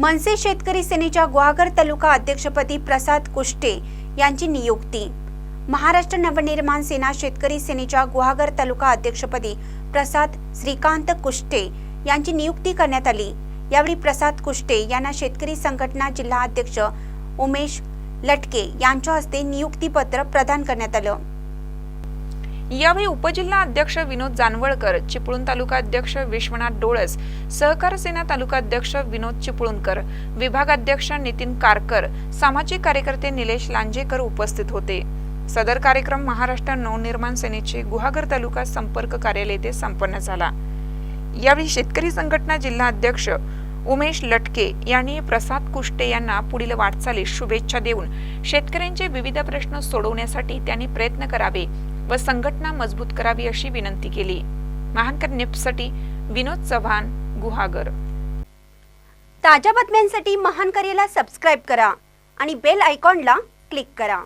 मनसे शेतकरी सेनेच्या गुहागर तालुका अध्यक्षपदी प्रसाद कुष्टे यांची नियुक्ती. महाराष्ट्र नवनिर्माण सेना शेतकरी सेनेच्या गुहागर तालुका अध्यक्षपदी प्रसाद श्रीकांत कुष्टे यांची नियुक्ती करण्यात आली. यावेळी प्रसाद कुष्टे यांना शेतकरी संघटना जिल्हा अध्यक्ष उमेश लटके यांच्या हस्ते नियुक्तीपत्र प्रदान करण्यात आलं. यावेळी उपजिल्हा अध्यक्ष विनोद जानवळकर चिपळूण तालुका अध्यक्ष विश्वनाथ डोळस सहकार सेना तालुका अध्यक्ष विनोद चिपळूणकर विभागाध्यक्ष नितीन कारकर सामाजिक कार्यकर्ते निलेश लांजेकर उपस्थित होते. सदर कार्यक्रम महाराष्ट्र नवनिर्माण सेनेचे गुहागर तालुका संपर्क कार्यालय येथे संपन्न झाला. यावेळी शेतकरी संघटना जिल्हा अध्यक्ष उमेश लटके यांनी प्रसाद कुष्टे यांना पुढील वाटचालीस शुभेच्छा देऊन शेतकऱ्यांचे विविध प्रश्न सोडवण्यासाठी त्यांनी प्रयत्न करावे. व संघटना मजबूत करावी अशी विनंती केली. महानकर निप्ससाठी विनोद चव्हाण गुहागर. ताज्या बातम्यांसाठी महानकरेला सबस्क्राईब करा आणि बेल आयकॉनला क्लिक करा.